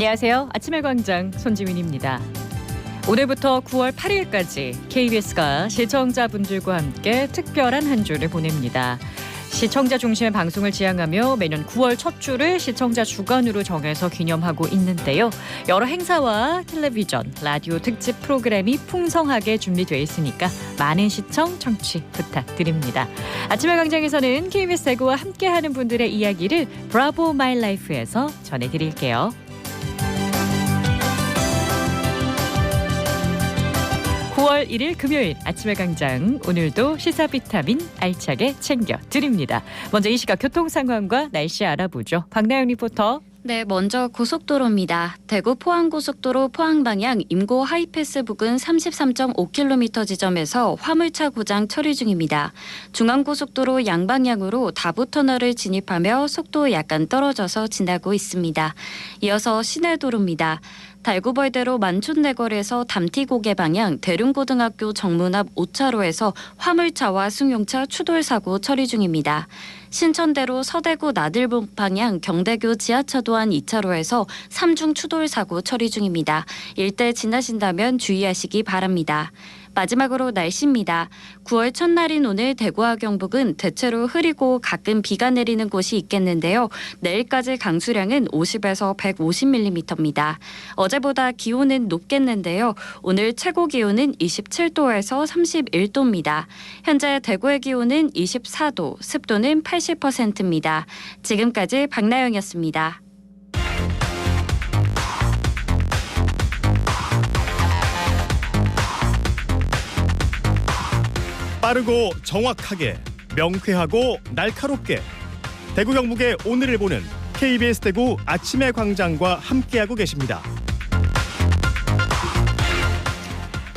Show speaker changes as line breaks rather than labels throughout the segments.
안녕하세요. 아침의 광장 손지민입니다. 오늘부터 9월 8일까지 KBS가 시청자분들과 함께 특별한 한 주를 보냅니다. 시청자 중심의 방송을 지향하며 매년 9월 첫 주를 시청자 주간으로 정해서 기념하고 있는데요. 여러 행사와 텔레비전, 라디오 특집 프로그램이 풍성하게 준비되어 있으니까 많은 시청, 청취 부탁드립니다. 아침의 광장에서는 KBS 대구와 함께하는 분들의 이야기를 브라보 마이 라이프에서 전해드릴게요. 9월 1일 금요일 아침의 광장 오늘도 시사 비타민 알차게 챙겨 드립니다. 먼저 이 시각 교통 상황과 날씨 알아보죠. 박나영 리포터.
네, 먼저 고속도로입니다. 대구 포항고속도로 포항 방향 임고 하이패스 부근 33.5km 지점에서 화물차 고장 처리 중입니다. 중앙고속도로 양방향으로 다부터널을 진입하며 속도 약간 떨어져서 지나고 있습니다. 이어서 시내도로입니다. 달구벌대로 만촌내거리에서 담티고개 방향 대륜고등학교 정문 앞 5차로에서 화물차와 승용차 추돌 사고 처리 중입니다. 신천대로 서대구 나들봉 방향 경대교 지하차 도 안 2차로에서 3중 추돌 사고 처리 중입니다. 일대 지나신다면 주의하시기 바랍니다. 마지막으로 날씨입니다. 9월 첫날인 오늘 대구와 경북은 대체로 흐리고 가끔 비가 내리는 곳이 있겠는데요. 내일까지 강수량은 50에서 150mm입니다. 어제보다 기온은 높겠는데요. 오늘 최고 기온은 27도에서 31도입니다. 현재 대구의 기온은 24도, 습도는 80%입니다. 지금까지 박나영이었습니다.
빠르고 정확하게 명쾌하고 날카롭게 대구 경북의 오늘을 보는 KBS 대구 아침의 광장과 함께하고 계십니다.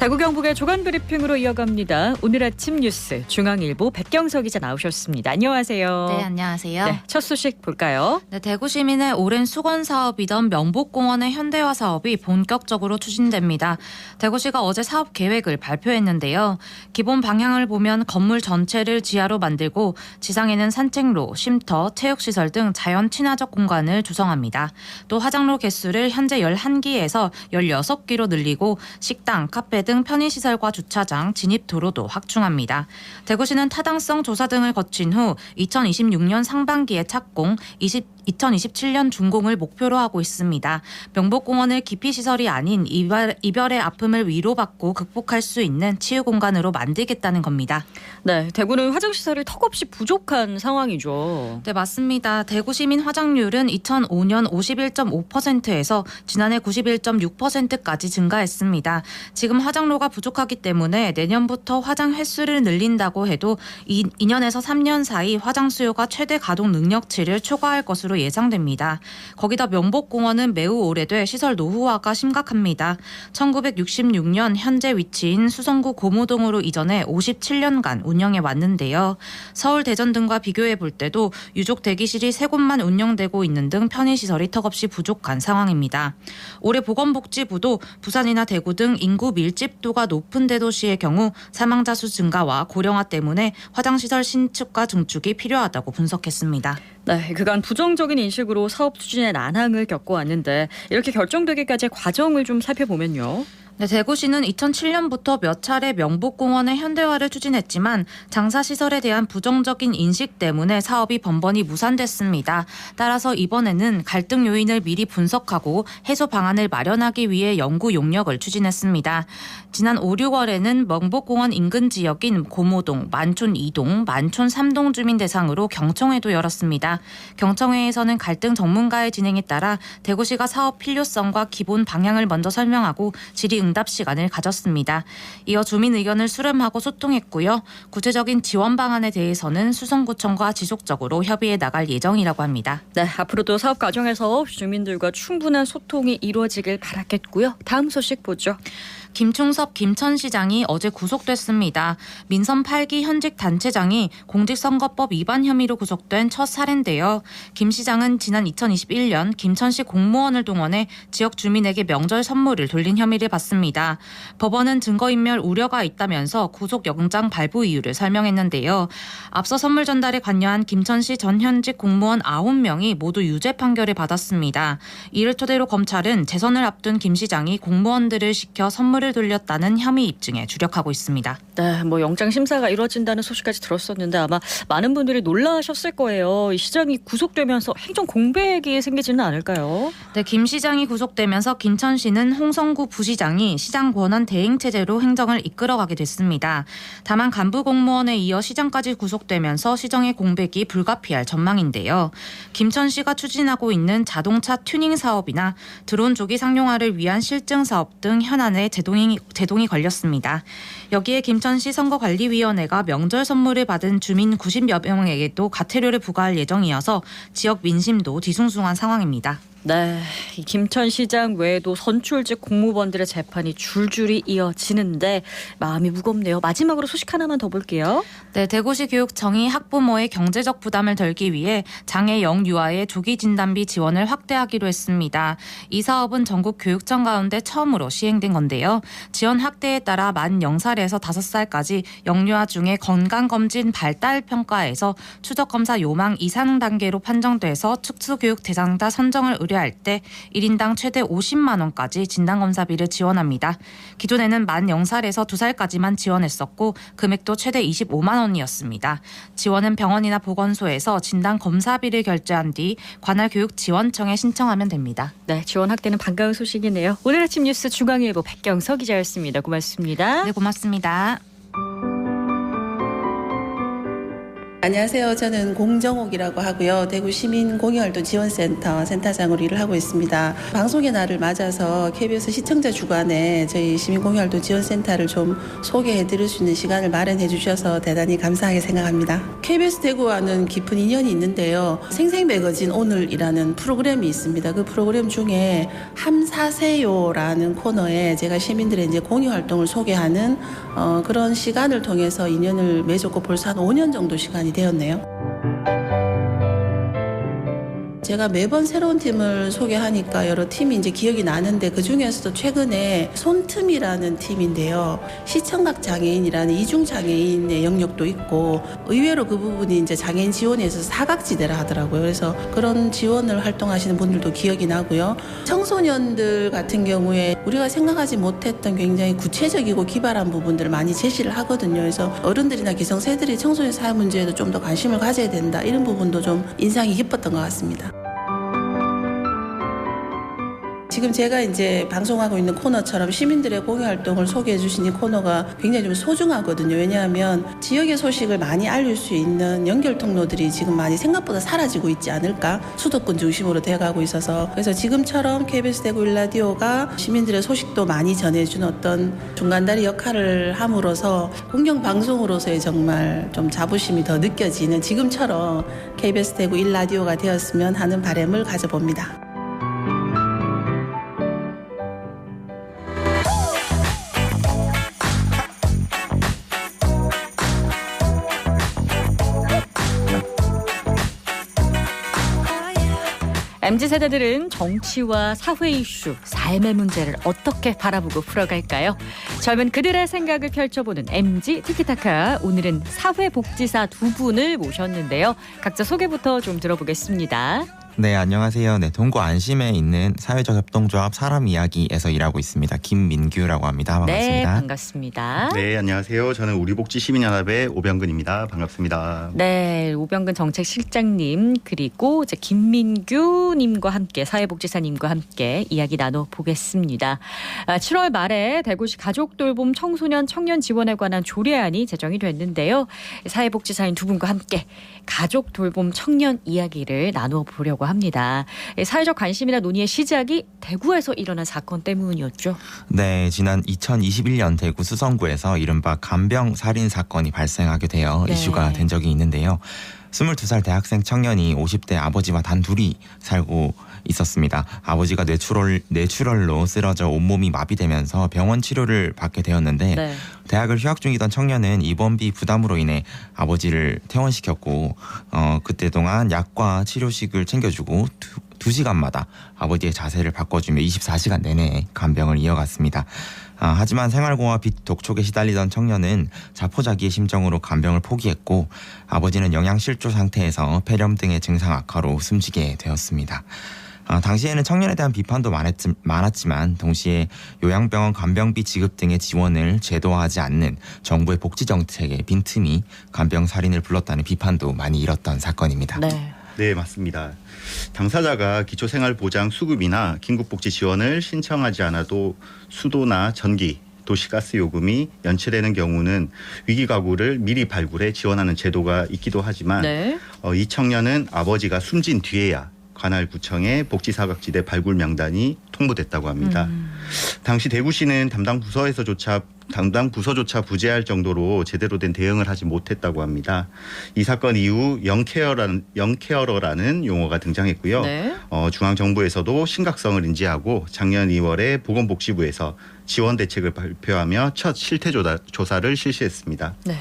대구 경북의 조간 브리핑으로 이어갑니다. 오늘 아침 뉴스 중앙일보 백경석 기자 나오셨습니다. 안녕하세요.
네, 안녕하세요.
네, 첫 소식 볼까요?
네, 대구 시민의 오랜 수건 사업이던 명복공원의 현대화 사업이 본격적으로 추진됩니다. 대구시가 어제 사업 계획을 발표했는데요. 기본 방향을 보면 건물 전체를 지하로 만들고 지상에는 산책로, 쉼터, 체육시설 등 자연 친화적 공간을 조성합니다. 또 화장로 개수를 현재 11기에서 16기로 늘리고 식당, 카페 등 편의시설과 주차장, 진입도로도 확충합니다. 대구시는 타당성 조사 등을 거친 후 2026년 상반기에 착공, 20, 2027년 준공을 목표로 하고 있습니다. 명복공원을 기피시설이 아닌 이별, 이별의 아픔을 위로받고 극복할 수 있는 치유 공간으로 만들겠다는 겁니다.
네, 대구는 화장시설이 턱없이 부족한 상황이죠.
네, 맞습니다. 대구 시민 화장률은 2005년 51.5%에서 지난해 91.6%까지 증가했습니다. 지금 화장로가 부족하기 때문에 내년부터 화장 횟수를 늘린다고 해도 2, 2년에서 3년 사이 화장 수요가 최대 가동 능력치를 초과할 것으로 예상됩니다. 거기다 명복공원은 매우 오래돼 시설 노후화가 심각합니다. 1966년 현재 위치인 수성구 고무동으로 이전해 57년간 운영해 왔는데요. 서울 대전 등과 비교해 볼 때도 유족 대기실이 세 곳만 운영되고 있는 등 편의시설이 턱없이 부족한 상황입니다. 올해 보건복지부도 부산이나 대구 등 인구 밀집도가 높은 대도시의 경우 사망자 수 증가와 고령화 때문에 화장시설 신축과 증축이 필요하다고 분석했습니다.
네, 그간 부정적인 인식으로 사업 추진에 난항을 겪어왔는데 이렇게 결정되기까지의 과정을 좀 살펴보면요.
네, 대구시는 2007년부터 몇 차례 명복공원의 현대화를 추진했지만 장사시설에 대한 부정적인 인식 때문에 사업이 번번이 무산됐습니다. 따라서 이번에는 갈등 요인을 미리 분석하고 해소 방안을 마련하기 위해 연구 용역을 추진했습니다. 지난 5, 6월에는 명복공원 인근 지역인 고모동, 만촌 2동, 만촌 3동 주민 대상으로 경청회도 열었습니다. 경청회에서는 갈등 전문가의 진행에 따라 대구시가 사업 필요성과 기본 방향을 먼저 설명하고 질의 응답 시간을 가졌습니다. 이어 주민 의견을 수렴하고 소통했고요. 구체적인 지원 방안에 대해서는 수성구청과 지속적으로 협의해 나갈 예정이라고 합니다.
네, 앞으로도 사업 과정에서 주민들과 충분한 소통이 이루어지길 바라겠고요. 다음 소식 보죠.
김충섭 김천시장이 어제 구속됐습니다. 민선 8기 현직 단체장이 공직선거법 위반 혐의로 구속된 첫 사례인데요. 김 시장은 지난 2021년 김천시 공무원을 동원해 지역 주민에게 명절 선물을 돌린 혐의를 받습니다. 법원은 증거인멸 우려가 있다면서 구속영장 발부 이유를 설명했는데요. 앞서 선물 전달에 관여한 김천시 전 현직 공무원 9명이 모두 유죄 판결을 받았습니다. 이를 토대로 검찰은 재선을 앞둔 김 시장이 공무원들을 시켜 선물 을 돌렸다는 혐의 입증에 주력하고 있습니다.
네, 뭐 영장 심사가 이뤄진다는 소식까지 들었었는데 아마 많은 분들이 놀라셨을 거예요. 이 시장이 구속되면서 행정 공백이 생기지는 않을까요?
네, 김 시장이 구속되면서 김천시는 홍성구 부시장이 시장 권한 대행 체제로 행정을 이끌어가게 됐습니다. 다만 간부 공무원에 이어 시장까지 구속되면서 시정의 공백이 불가피할 전망인데요. 김천시가 추진하고 있는 자동차 튜닝 사업이나 드론 조기 상용화를 위한 실증 사업 등 현안에 제 동이, 제동이 걸렸습니다. 여기에 김천시 선거관리위원회가 명절 선물을 받은 주민 90여 명에게도 과태료를 부과할 예정이어서 지역 민심도 뒤숭숭한 상황입니다.
네, 이 김천 시장 외에도 선출직 공무원들의 재판이 줄줄이 이어지는데 마음이 무겁네요. 마지막으로 소식 하나만 더 볼게요.
네, 대구시 교육청이 학부모의 경제적 부담을 덜기 위해 장애 영 유아의 조기 진단비 지원을 확대하기로 했습니다. 이 사업은 전국 교육청 가운데 처음으로 시행된 건데요. 지원 확대에 따라 만 0살에서 5살까지 영유아 중에 건강검진 발달 평가에서 추적 검사 요망 이상 단계로 판정돼서 특수교육 대상자 선정을 의뢰 할 때 1인당 최대 50만 원까지 진단검사비를 지원합니다. 기존에는 만 0살에서 2살까지만 지원했었고 금액도 최대 25만 원이었습니다. 지원은 병원이나 보건소에서 진단 검사비를 결제한 뒤 관할 교육지원청에 신청하면 됩니다.
네, 지원 확대는 반가운 소식이네요. 오늘 아침 뉴스 중앙일보 백경서 기자였습니다. 고맙습니다.
네, 고맙습니다.
안녕하세요. 저는 공정옥이라고 하고요. 대구 시민 공유활동 지원센터 센터장으로 일을 하고 있습니다. 방송의 날을 맞아서 KBS 시청자 주간에 저희 시민 공유활동 지원센터를 좀 소개해 드릴 수 있는 시간을 마련해 주셔서 대단히 감사하게 생각합니다. KBS 대구와는 깊은 인연이 있는데요. 생생 매거진 오늘이라는 프로그램이 있습니다. 그 프로그램 중에 함사세요라는 코너에 제가 시민들의 이제 공유 활동을 소개하는 어, 그런 시간을 통해서 인연을 맺었고 벌써 한 5년 정도 시간이 되었네요. 제가 매번 새로운 팀을 소개하니까 여러 팀이 이제 기억이 나는데 그 중에서도 최근에 손틈이라는 팀인데요. 시청각 장애인이라는 이중 장애인의 영역도 있고 의외로 그 부분이 이제 장애인 지원에서 사각지대라 하더라고요. 그래서 그런 지원을 활동하시는 분들도 기억이 나고요. 청소년들 같은 경우에 우리가 생각하지 못했던 굉장히 구체적이고 기발한 부분들을 많이 제시를 하거든요. 그래서 어른들이나 기성세들이 청소년 사회 문제에도 좀 더 관심을 가져야 된다. 이런 부분도 좀 인상이 깊었던 것 같습니다. 지금 제가 이제 방송하고 있는 코너처럼 시민들의 공유 활동을 소개해 주신 이 코너가 굉장히 좀 소중하거든요. 왜냐하면 지역의 소식을 많이 알릴 수 있는 연결 통로들이 지금 많이 생각보다 사라지고 있지 않을까 수도권 중심으로 돼가고 있어서 그래서 지금처럼 KBS 대구 일라디오가 시민들의 소식도 많이 전해준 어떤 중간다리 역할을 함으로써 공영 방송으로서의 정말 좀 자부심이 더 느껴지는 지금처럼 KBS 대구 일라디오가 되었으면 하는 바람을 가져봅니다.
MZ 세대들은 정치와 사회 이슈, 삶의 문제를 어떻게 바라보고 풀어갈까요? 젊은 그들의 생각을 펼쳐보는 MZ 티키타카. 오늘은 사회복지사 두 분을 모셨는데요. 각자 소개부터 좀 들어보겠습니다.
네, 안녕하세요. 네, 동구 안심에 있는 사회적 협동조합 사람 이야기에서 일하고 있습니다. 김민규라고 합니다.
네,
반갑습니다.
반갑습니다.
네, 안녕하세요. 저는 우리복지 시민연합의 오병근입니다. 반갑습니다.
네, 오병근 정책 실장님 그리고 이제 김민규 님과 함께 사회복지사 님과 함께 이야기 나눠 보겠습니다. 아, 7월 말에 대구시 가족 돌봄 청소년 청년 지원에 관한 조례안이 제정이 됐는데요. 사회복지사인 두 분과 함께 가족 돌봄 청년 이야기를 나누어 보려고 합니다. 사회적 관심이나 논의의 시작이 대구에서 일어난 사건 때문이었죠.
네, 지난 2021년 대구 수성구에서 이른바 간병 살인 사건이 발생하게 되어
네.
이슈가 된 적이 있는데요. 22살 대학생 청년이 50대 아버지와 단 둘이 살고 있었습니다. 아버지가 뇌출혈, 뇌출혈로 쓰러져 온몸이 마비되면서 병원 치료를 받게 되었는데
네.
대학을 휴학 중이던 청년은 입원비 부담으로 인해 아버지를 퇴원시켰고 어, 그때 동안 약과 치료식을 챙겨주고 두, 두 시간마다 아버지의 자세를 바꿔주며 24시간 내내 간병을 이어갔습니다. 아, 하지만 생활고와 빚 독촉에 시달리던 청년은 자포자기의 심정으로 간병을 포기했고 아버지는 영양실조 상태에서 폐렴 등의 증상 악화로 숨지게 되었습니다. 아, 당시에는 청년에 대한 비판도 많았지, 많았지만 동시에 요양병원 간병비 지급 등의 지원을 제도화하지 않는 정부의 복지 정책의 빈틈이 간병 살인을 불렀다는 비판도 많이 일었던 사건입니다.
네.
네, 맞습니다. 당사자가 기초생활보장 수급이나 긴급복지 지원을 신청하지 않아도 수도나 전기, 도시가스 요금이 연체되는 경우는 위기 가구를 미리 발굴해 지원하는 제도가 있기도 하지만
네.
어, 이 청년은 아버지가 숨진 뒤에야 관할 구청에 복지사각지대 발굴 명단이 통보됐다고 합니다.
음.
당시 대구시는 담당 부서에서조차 담당 부서조차 부재할 정도로 제대로 된 대응을 하지 못했다고 합니다. 이 사건 이후 영케어라는 영케어러라는 용어가 등장했고요.
네.
어, 중앙 정부에서도 심각성을 인지하고 작년 2월에 보건복지부에서 지원 대책을 발표하며 첫 실태 조사- 조사를 실시했습니다.
네.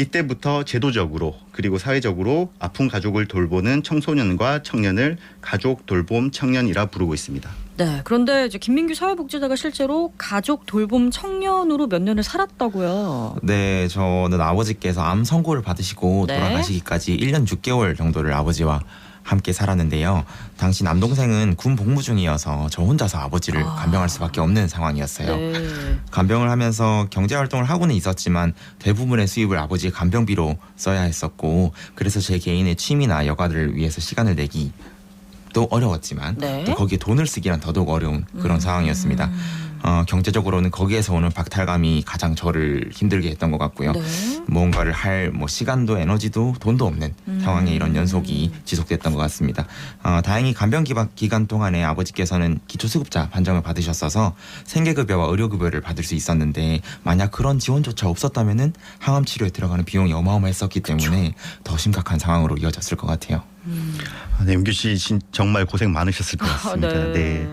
이때부터 제도적으로 그리고 사회적으로 아픈 가족을 돌보는 청소년과 청년을 가족 돌봄 청년이라 부르고 있습니다.
네. 그런데 이제 김민규 사회복지사가 실제로 가족 돌봄 청년으로 몇 년을 살았다고요.
네, 저는 아버지께서 암 선고를 받으시고
네.
돌아가시기까지 1년 6개월 정도를 아버지와 함께 살았는데요. 당시 남동생은 군 복무 중이어서 저 혼자서 아버지를
아.
간병할 수밖에 없는 상황이었어요.
네. 간병을
하면서 경제 활동을 하고는 있었지만 대부분의 수입을 아버지의 간병비로 써야 했었고 그래서 제 개인의 취미나 여가를 위해서 시간을 내기 또 어려웠지만
네.
또 거기에 돈을 쓰기란 더더욱 어려운 그런
음.
상황이었습니다. 어, 경제적으로는 거기에서 오는 박탈감이 가장 저를 힘들게 했던 것 같고요.
네.
무언가를 할 뭐 시간도 에너지도 돈도 없는
음.
상황에 이런 연속이 지속됐던 것 같습니다. 어, 다행히 간병 기바- 기간 동안에 아버지께서는 기초수급자 판정을 받으셨어서 생계급여와 의료급여를 받을 수 있었는데 만약 그런 지원조차 없었다면은 항암 치료에 들어가는 비용이 어마어마했었기 때문에 더 심각한 상황으로 이어졌을 것 같아요.
아, 네, 임규 씨 진- 정말 고생 많으셨을 것 같습니다.
아,
네.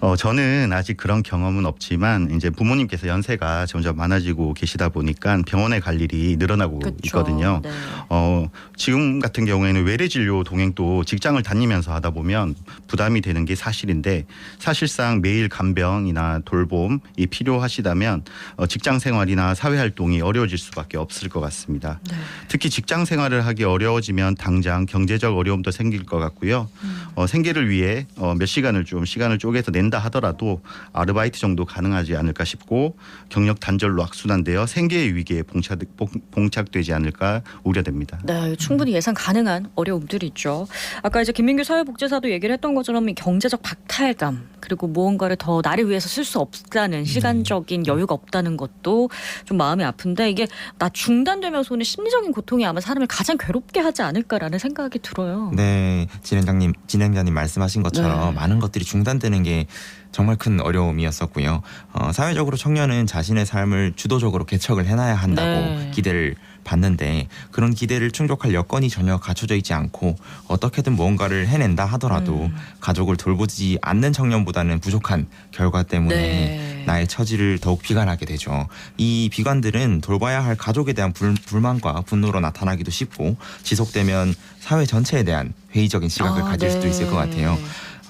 어, 저는 아직 그런 경험은 없지만 이제 부모님께서 연세가 점점 많아지고 계시다 보니까 병원에 갈 일이 늘어나고
그쵸.
있거든요.
네.
어, 지금 같은 경우에는 외래 진료 동행도 직장을 다니면서 하다 보면 부담이 되는 게 사실인데 사실상 매일 간병이나 돌봄이 필요하시다면 어, 직장 생활이나 사회 활동이 어려워질 수밖에 없을 것 같습니다.
네.
특히 직장 생활을 하기 어려워지면 당장 경제적 어려움 도 생길 것 같고요.
음.
어, 생계를 위해 어, 몇 시간을 좀 시간을 쪼개서 낸다 하더라도 아르바이트 정도 가능하지 않을까 싶고 경력 단절로 악순환되어 생계의 위기에 봉착, 봉- 봉착되지 않을까 우려됩니다.
네, 충분히 예상 가능한 어려움들이 있죠. 아까 이제 김민규 사회복지사도 얘기를 했던 것처럼 이 경제적 박탈감 그리고 무언가를 더 나를 위해서 쓸 수 없다는 시간적인 여유가 없다는 것도 좀 마음이 아픈데 이게 나 중단되면서 오는 심리적인 고통이 아마 사람을 가장 괴롭게 하지 않을까라는 생각이 들어요.
네, 진행장님, 진행자님 말씀하신 것처럼
네.
많은 것들이 중단되는 게 정말 큰 어려움이었었고요. 어, 사회적으로 청년은 자신의 삶을 주도적으로 개척을 해놔야 한다고
네.
기대를 받는데 그런 기대를 충족할 여건이 전혀 갖춰져 있지 않고 어떻게든 무언가를 해낸다 하더라도
음.
가족을 돌보지 않는 청년보다는 부족한 결과 때문에
네.
나의 처지를 더욱 비관하게 되죠. 이 비관들은 돌봐야 할 가족에 대한 불, 불만과 분노로 나타나기도 쉽고 지속되면 사회 전체에 대한 회의적인 시각을
아,
가질 수도
네.
있을 것 같아요.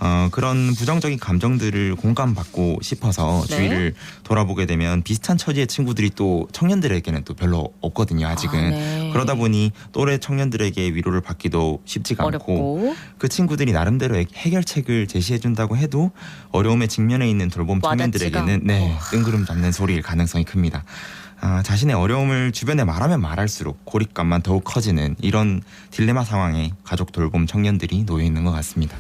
어, 그런 부정적인 감정들을 공감받고 싶어서
네.
주위를 돌아보게 되면 비슷한 처지의 친구들이 또 청년들에게는 또 별로 없거든요. 아직은.
아, 네.
그러다 보니 또래 청년들에게 위로를 받기도 쉽지가 않고
어렵고
그 친구들이 나름대로 해결책을 제시해 준다고 해도 어려움에 직면해 있는 돌봄 청년들에게는 네,
않고.
뜬구름 잡는 소리일 가능성이 큽니다. 아, 자신의 어려움을 주변에 말하면 말할수록 고립감만 더욱 커지는 이런 딜레마 상황에 가족 돌봄 청년들이 놓여 있는 것 같습니다.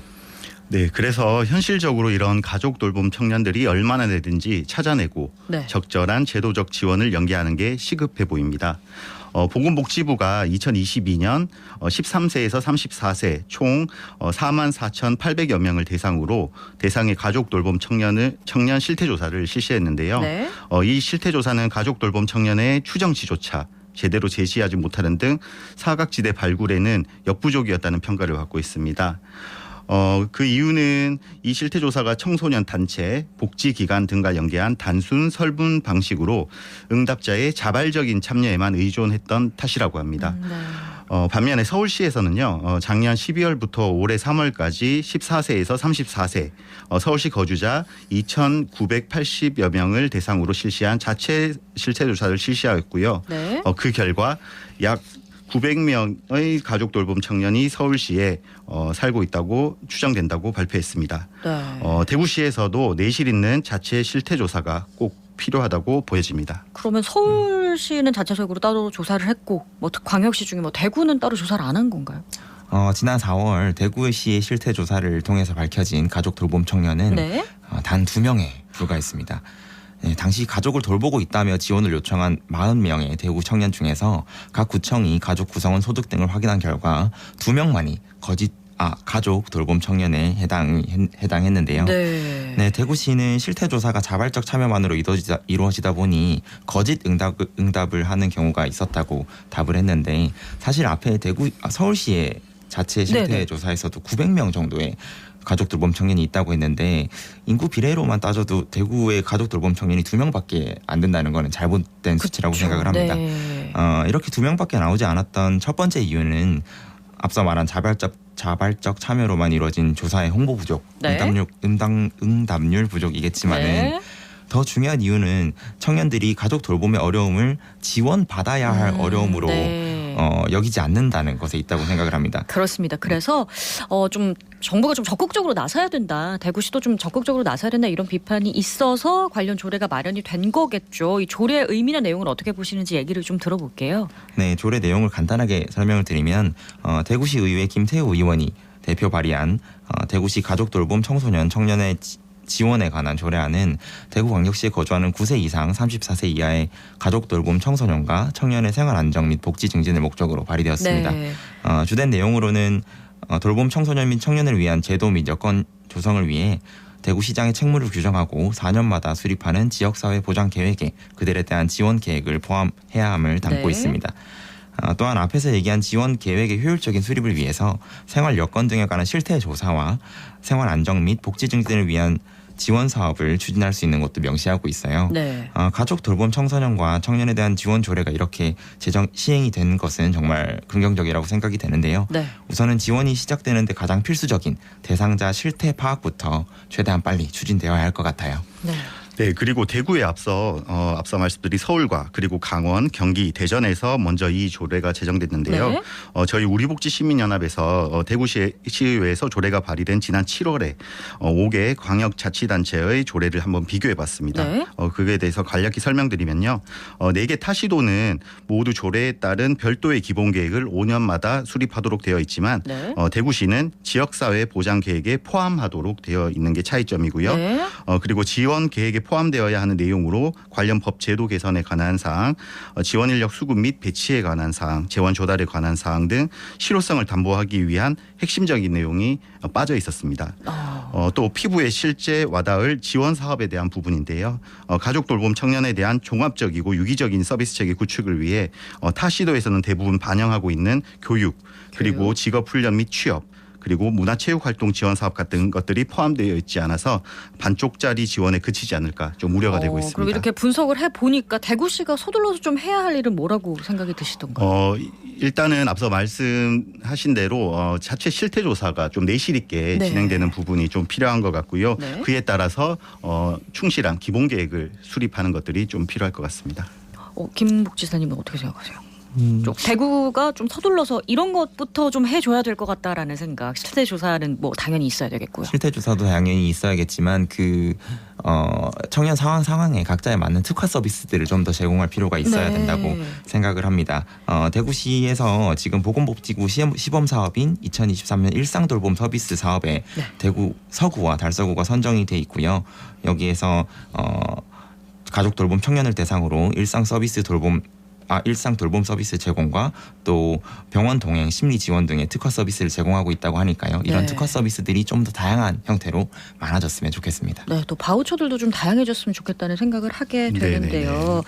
네, 그래서 현실적으로 이런 가족 돌봄 청년들이 얼마나 되든지 찾아내고
네.
적절한 제도적 지원을 연계하는 게 시급해 보입니다. 어, 보건복지부가 2022년 어, 13세에서 34세 총 어, 4만 4,800여 명을 대상으로 대상의 가족 돌봄 청년을 청년 실태 조사를 실시했는데요.
네.
어, 이 실태 조사는 가족 돌봄 청년의 추정치조차 제대로 제시하지 못하는 등 사각지대 발굴에는 역부족이었다는 평가를 받고 있습니다. 어, 그 이유는 이 실태 조사가 청소년 단체, 복지 기관 등과 연계한 단순 설문 방식으로 응답자의 자발적인 참여에만 의존했던 탓이라고 합니다.
네.
어, 반면에 서울시에서는요, 어, 작년 12월부터 올해 3월까지 14세에서 34세 어, 서울시 거주자 2,980여 명을 대상으로 실시한 자체 실태 조사를 실시하였고요.
네.
어, 그 결과 약 900명의 가족 돌봄 청년이 서울시에 어, 살고 있다고 추정된다고 발표했습니다.
네.
어, 대구시에서도 내실 있는 자체 실태 조사가 꼭 필요하다고 보여집니다.
그러면 서울시는 자체적으로 따로 조사를 했고 뭐 광역시 중에 뭐 대구는 따로 조사를 안 한 건가요?
어, 지난 4월 대구시의 실태 조사를 통해서 밝혀진 가족 돌봄 청년은
네.
어, 단두 명에 불과했습니다. 네, 당시 가족을 돌보고 있다며 지원을 요청한 40명의 대구 청년 중에서 각 구청이 가족 구성원 소득 등을 확인한 결과 두 명만이 거짓 아 가족 돌봄 청년에 해당 해당 했는데요.
네.
네, 대구시는 실태 조사가 자발적 참여만으로 이루어지다, 이루어지다 보니 거짓 응답, 응답을 하는 경우가 있었다고 답을 했는데 사실 앞에 대구 아, 서울시의 자체 실태
네네.
조사에서도 900명 정도의 가족 돌봄 청년이 있다고 했는데 인구 비례로만 따져도 대구의 가족 돌봄 청년이 두 명밖에 안 된다는 거는 잘못된 수치라고
그쵸.
생각을 합니다.
네.
어, 이렇게 두 명밖에 나오지 않았던 첫 번째 이유는 앞서 말한 자발적 자발적 참여로만 이루어진 조사의 홍보 부족,
네.
응답률 응당, 응답률 부족이겠지만은
네.
더 중요한 이유는 청년들이 가족 돌봄의 어려움을 지원 받아야 할
음,
어려움으로
네.
어, 여기지 않는다는 것에 있다고 생각을 합니다.
그렇습니다. 그래서 어 좀 정부가 좀 적극적으로 나서야 된다. 대구시도 좀 적극적으로 나서야 된다 이런 비판이 있어서 관련 조례가 마련이 된 거겠죠. 이 조례의 의미나 내용을 어떻게 보시는지 얘기를 좀 들어볼게요.
네, 조례 내용을 간단하게 설명을 드리면 어, 대구시 의회 김태우 의원이 대표 발의한 어, 대구시 가족 돌봄 청소년 청년의 지- 지원에 관한 조례안은 대구광역시에 거주하는 9세 이상 34세 이하의 가족 돌봄 청소년과 청년의 생활 안정 및 복지 증진을 목적으로 발의되었습니다.
네.
어, 주된 내용으로는 어, 돌봄 청소년 및 청년을 위한 제도 및 여건 조성을 위해 대구시장의 책무를 규정하고 4년마다 수립하는 지역사회 보장 계획에 그들에 대한 지원 계획을 포함해야 함을 담고
네.
있습니다. 어, 또한 앞에서 얘기한 지원 계획의 효율적인 수립을 위해서 생활 여건 등에 관한 실태 조사와 생활 안정 및 복지 증진을 위한 지원 사업을 추진할 수 있는 것도 명시하고 있어요.
네.
어, 가족 돌봄 청소년과 청년에 대한 지원 조례가 이렇게 제정 시행이 된 것은 정말 긍정적이라고 생각이 되는데요.
네.
우선은 지원이 시작되는데 가장 필수적인 대상자 실태 파악부터 최대한 빨리 추진되어야 할 것 같아요.
네.
네, 그리고 대구에 앞서 어, 앞서 말씀드린 서울과 그리고 강원, 경기, 대전에서 먼저 이 조례가 제정됐는데요.
네.
어, 저희 우리복지 시민연합에서 어, 대구시 시의회에서 조례가 발의된 지난 7월에 어, 5개 광역자치단체의 조례를 한번 비교해봤습니다.
네.
어, 그에 대해서 간략히 설명드리면요. 어, 4개 타시도는 모두 조례에 따른 별도의 기본 계획을 5년마다 수립하도록 되어 있지만
네.
어, 대구시는 지역사회 보장 계획에 포함하도록 되어 있는 게 차이점이고요.
네.
어, 그리고 지원 계획에 포함되어야 하는 내용으로 관련 법 제도 개선에 관한 사항, 어, 지원 인력 수급 및 배치에 관한 사항, 재원 조달에 관한 사항 등 실효성을 담보하기 위한 핵심적인 내용이 어, 빠져 있었습니다.
어.
어, 또 피부에 실제 와닿을 지원 사업에 대한 부분인데요. 어, 가족 돌봄 청년에 대한 종합적이고 유기적인 서비스 체계 구축을 위해 어, 타 시도에서는 대부분 반영하고 있는 교육 그리고. 직업 훈련 및 취업 그리고 문화체육 활동 지원 사업 같은 것들이 포함되어 있지 않아서 반쪽짜리 지원에 그치지 않을까 좀 우려가 되고
어,
있습니다.
그럼 이렇게 분석을 해 보니까 대구시가 서둘러서 좀 해야 할 일은 뭐라고 생각이 드시던가요?
어, 일단은 앞서 말씀하신 대로 어, 자체 실태 조사가 좀 내실 있게
네.
진행되는 부분이 좀 필요한 것 같고요.
네.
그에 따라서 어, 충실한 기본 계획을 수립하는 것들이 좀 필요할 것 같습니다.
어, 김 복지사님은 어떻게 생각하세요?
음,
좀 대구가 좀 서둘러서 이런 것부터 좀 해줘야 될 것 같다라는 생각. 실태 조사는 뭐 당연히 있어야 되겠고요.
실태 조사도 당연히 있어야겠지만 그 어, 청년 상황 상황에 각자에 맞는 특화 서비스들을 좀 더 제공할 필요가 있어야
네.
된다고 생각을 합니다. 어, 대구시에서 지금 보건복지구 시험, 시범 사업인 2023년 일상 돌봄 서비스 사업에
네.
대구 서구와 달서구가 선정이 돼 있고요. 여기에서 어, 가족 돌봄 청년을 대상으로 일상 서비스 돌봄 아, 일상 돌봄 서비스 제공과 또 병원 동행 심리 지원 등의 특화 서비스를 제공하고 있다고 하니까요. 이런
네.
특화 서비스들이 좀 더 다양한 형태로 많아졌으면 좋겠습니다.
네, 또 바우처들도 좀 다양해졌으면 좋겠다는 생각을 하게
네네네.
되는데요.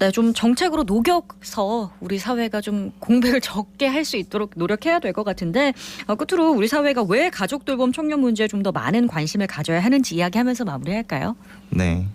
네, 좀 정책으로 녹여서 우리 사회가 좀 공백을 적게 할 수 있도록 노력해야 될 것 같은데 어, 끝으로 우리 사회가 왜 가족 돌봄 청년 문제에 좀 더 많은 관심을 가져야 하는지 이야기하면서 마무리할까요?
네.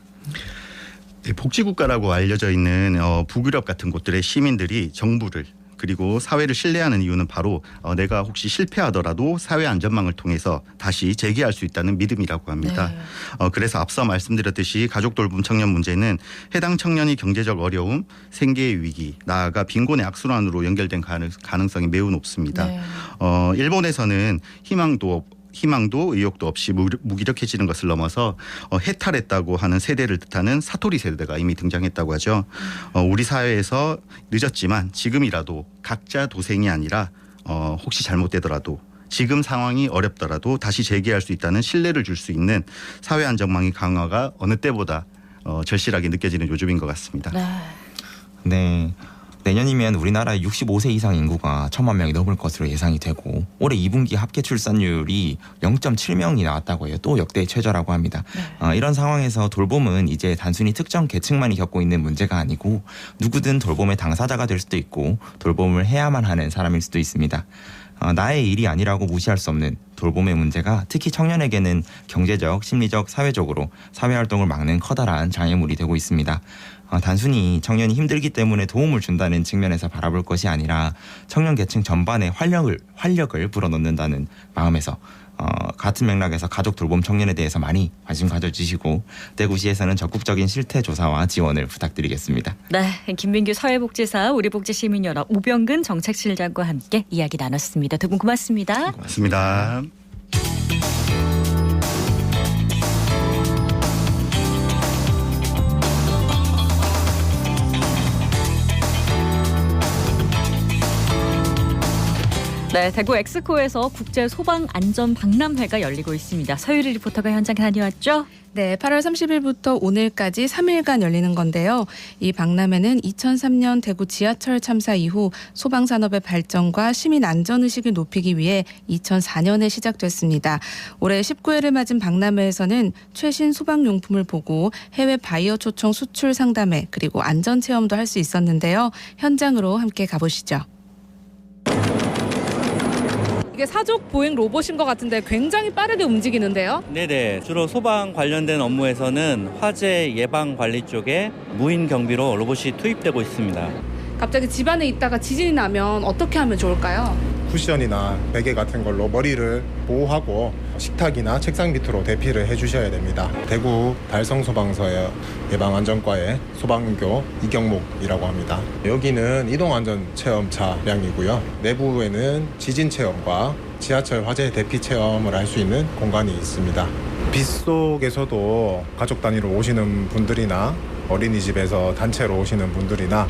이 복지국가라고 알려져 있는 어, 북유럽 같은 곳들의 시민들이 정부를 그리고 사회를 신뢰하는 이유는 바로 어, 내가 혹시 실패하더라도 사회 안전망을 통해서 다시 재기할 수 있다는 믿음이라고 합니다.
네.
어, 그래서 앞서 말씀드렸듯이 가족 돌봄 청년 문제는 해당 청년이 경제적 어려움, 생계의 위기, 나아가 빈곤의 악순환으로 연결된 가능, 가능성이 매우 높습니다.
네.
어, 일본에서는 희망도 없- 희망도 의욕도 없이 무- 무기력해지는 것을 넘어서 어, 해탈했다고 하는 세대를 뜻하는 사토리 세대가 이미 등장했다고 하죠. 어, 우리 사회에서 늦었지만 지금이라도 각자 도생이 아니라 어, 혹시 잘못되더라도 지금 상황이 어렵더라도 다시 재개할 수 있다는 신뢰를 줄 수 있는 사회 안전망의 강화가 어느 때보다 어, 절실하게 느껴지는 요즘인 것 같습니다.
네.
네. 내년이면 우리나라의 65세 이상 인구가 천만 명이 넘을 것으로 예상이 되고 올해 2분기 합계 출산율이 0.7명이 나왔다고 해요. 또 역대 최저라고 합니다. 어, 이런 상황에서 돌봄은 이제 단순히 특정 계층만이 겪고 있는 문제가 아니고 누구든 돌봄의 당사자가 될 수도 있고 돌봄을 해야만 하는 사람일 수도 있습니다. 어, 나의 일이 아니라고 무시할 수 없는 돌봄의 문제가 특히 청년에게는 경제적, 심리적, 사회적으로 사회활동을 막는 커다란 장애물이 되고 있습니다. 어, 단순히 청년이 힘들기 때문에 도움을 준다는 측면에서 바라볼 것이 아니라 청년 계층 전반에 활력을 활력을 불어넣는다는 마음에서 어, 같은 맥락에서 가족 돌봄 청년에 대해서 많이 관심 가져주시고 대구시에서는 적극적인 실태 조사와 지원을 부탁드리겠습니다.
네, 김민규 사회복지사 우리복지시민연합 우병근 정책실장과 함께 이야기 나눴습니다. 두 분 고맙습니다.
고맙습니다.
네, 대구 엑스코에서 국제 소방 안전 박람회가 열리고 있습니다. 서유리 리포터가 현장에 다녀왔죠.
네, 8월 30일부터 오늘까지 3일간 열리는 건데요. 이 박람회는 2003년 대구 지하철 참사 이후 소방 산업의 발전과 시민 안전 의식을 높이기 위해 2004년에 시작됐습니다. 올해 19회를 맞은 박람회에서는 최신 소방 용품을 보고 해외 바이어 초청 수출 상담회 그리고 안전 체험도 할 수 있었는데요. 현장으로 함께 가보시죠.
이게 사족 보행 로봇인 것 같은데 굉장히 빠르게 움직이는데요.
네네. 주로 소방 관련된 업무에서는 화재 예방 관리 쪽에 무인 경비로 로봇이 투입되고 있습니다.
갑자기 집안에 있다가 지진이 나면 어떻게 하면 좋을까요?
쿠션이나 베개 같은 걸로 머리를 보호하고 식탁이나 책상 밑으로 대피를 해주셔야 됩니다. 대구 달성소방서의 예방안전과의 소방교 이경목이라고 합니다. 여기는 이동안전 체험 차량이고요. 내부에는 지진 체험과 지하철 화재 대피 체험을 할 수 있는 공간이 있습니다. 빗속에서도 가족 단위로 오시는 분들이나 어린이집에서 단체로 오시는 분들이나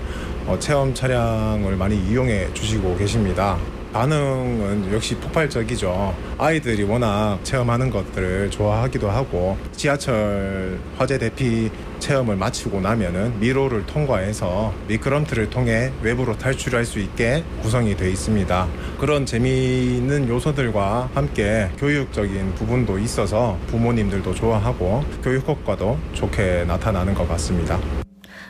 어, 체험 차량을 많이 이용해 주시고 계십니다. 반응은 역시 폭발적이죠. 아이들이 워낙 체험하는 것들을 좋아하기도 하고 지하철 화재 대피 체험을 마치고 나면은 미로를 통과해서 미끄럼틀을 통해 외부로 탈출할 수 있게 구성이 되어 있습니다. 그런 재미있는 요소들과 함께 교육적인 부분도 있어서 부모님들도 좋아하고 교육 효과도 좋게 나타나는 것 같습니다.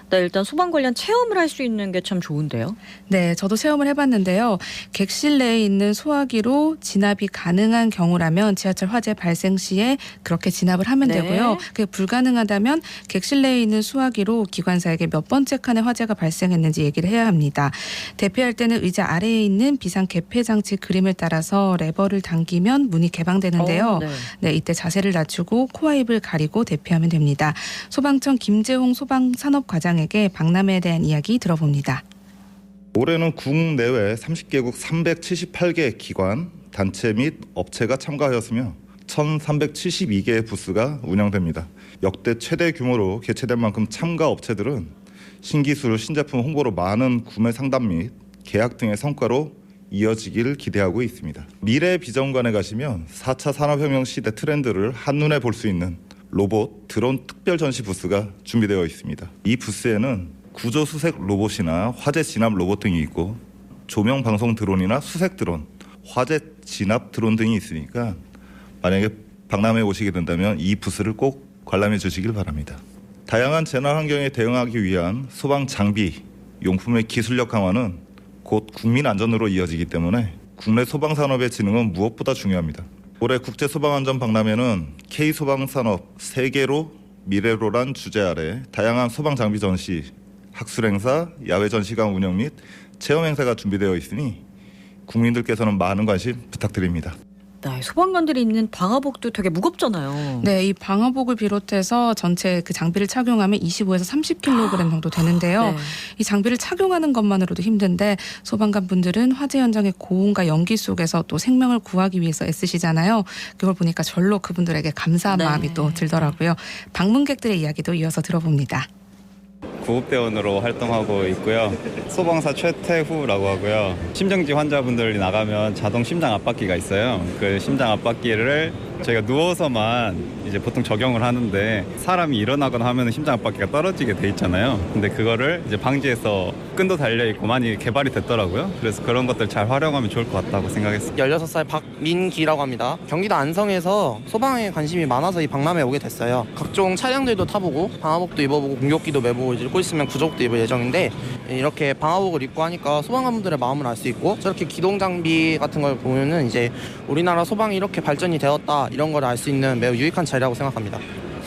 네, 일단 소방 관련 체험을 할 수 있는 게 참 좋은데요.
네, 저도 체험을 해봤는데요. 객실 내에 있는 소화기로 진압이 가능한 경우라면 지하철 화재 발생 시에 그렇게 진압을 하면
네.
되고요. 그게 불가능하다면 객실 내에 있는 소화기로 기관사에게 몇 번째 칸에 화재가 발생했는지 얘기를 해야 합니다. 대피할 때는 의자 아래에 있는 비상 개폐 장치 그림을 따라서 레버를 당기면 문이 개방되는데요.
어, 네.
네, 이때 자세를 낮추고 코와 입을 가리고 대피하면 됩니다. 소방청 김재홍 소방산업과장 에게 박람회에 대한 이야기 들어봅니다.
올해는 국내외 30개국 378개 기관, 단체 및 업체가 참가하였으며 1,372개의 부스가 운영됩니다. 역대 최대 규모로 개최된 만큼 참가 업체들은 신기술, 신제품 홍보로 많은 구매 상담 및 계약 등의 성과로 이어지기를 기대하고 있습니다. 미래 비전관에 가시면 4차 산업혁명 시대 트렌드를 한눈에 볼 수 있는 로봇, 드론 특별 전시 부스가 준비되어 있습니다. 이 부스에는 구조 수색 로봇이나 화재 진압 로봇 등이 있고 조명 방송 드론이나 수색 드론, 화재 진압 드론 등이 있으니까 만약에 박람회에 오시게 된다면 이 부스를 꼭 관람해 주시길 바랍니다. 다양한 재난 환경에 대응하기 위한 소방 장비, 용품의 기술력 강화는 곧 국민 안전으로 이어지기 때문에 국내 소방 산업의 진흥은 무엇보다 중요합니다. 올해 국제 소방 안전 박람회는 K 소방 산업 세계로 미래로란 주제 아래 다양한 소방 장비 전시, 학술 행사, 야외 전시관 운영 및 체험 행사가 준비되어 있으니 국민들께서는 많은 관심 부탁드립니다.
네, 소방관들이 입는 방화복도 되게 무겁잖아요.
네, 이 방화복을 비롯해서 전체 그 장비를 착용하면 25에서 30kg 정도 되는데요.
네.
이 장비를 착용하는 것만으로도 힘든데 소방관 분들은 화재 현장의 고온과 연기 속에서 또 생명을 구하기 위해서 애쓰시잖아요. 그걸 보니까 절로 그분들에게 감사한
네.
마음이 또 들더라고요. 방문객들의 이야기도 이어서 들어봅니다.
구급대원으로 활동하고 있고요. 소방사 최태후라고 하고요. 심정지 환자분들이 나가면 자동 심장 압박기가 있어요. 그 심장 압박기를 저희가 누워서만 이제 보통 적용을 하는데 사람이 일어나거나 하면 심장 압박기가 떨어지게 돼 있잖아요. 근데 그거를 이제 방지해서 끈도 달려 있고 많이 개발이 됐더라고요. 그래서 그런 것들 잘 활용하면 좋을 것 같다고 생각했습니다.
16살 박민기라고 합니다. 경기도 안성에서 소방에 관심이 많아서 이 박람회에 오게 됐어요. 각종 차량들도 타보고 방화복도 입어보고 공격기도 매보고 이제 곧 있으면 구조복도 입을 예정인데 이렇게 방화복을 입고 하니까 소방관분들의 마음을 알 수 있고 저렇게 기동 장비 같은 걸 보면은 이제 우리나라 소방이 이렇게 발전이 되었다 이런 걸 알 수 있는 매우 유익한 자리라고 생각합니다.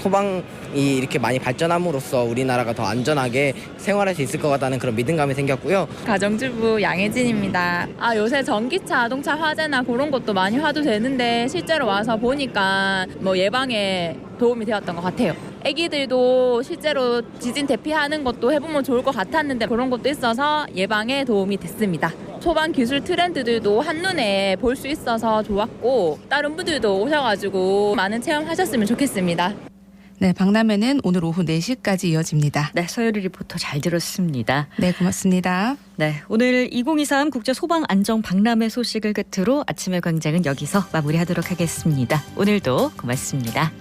소방이 이렇게 많이 발전함으로써 우리나라가 더 안전하게 생활할 수 있을 것 같다는 그런 믿음감이 생겼고요.
가정주부 양혜진입니다. 아 요새 전기차, 자동차 화재나 그런 것도 많이 화도 되는데 실제로 와서 보니까 뭐 예방에 도움이 되었던 것 같아요. 애기들도 실제로 지진 대피하는 것도 해보면 좋을 것 같았는데 그런 것도 있어서 예방에 도움이 됐습니다. 소방 기술 트렌드들도 한눈에 볼 수 있어서 좋았고 다른 분들도 오셔가지고 많은 체험하셨으면 좋겠습니다.
네, 박람회는 오늘 오후 4시까지 이어집니다.
네, 서유리 리포터 잘 들었습니다.
네, 고맙습니다.
네, 오늘 2023 국제 소방 안정 박람회 소식을 끝으로 아침의 광장은 여기서 마무리하도록 하겠습니다. 오늘도 고맙습니다.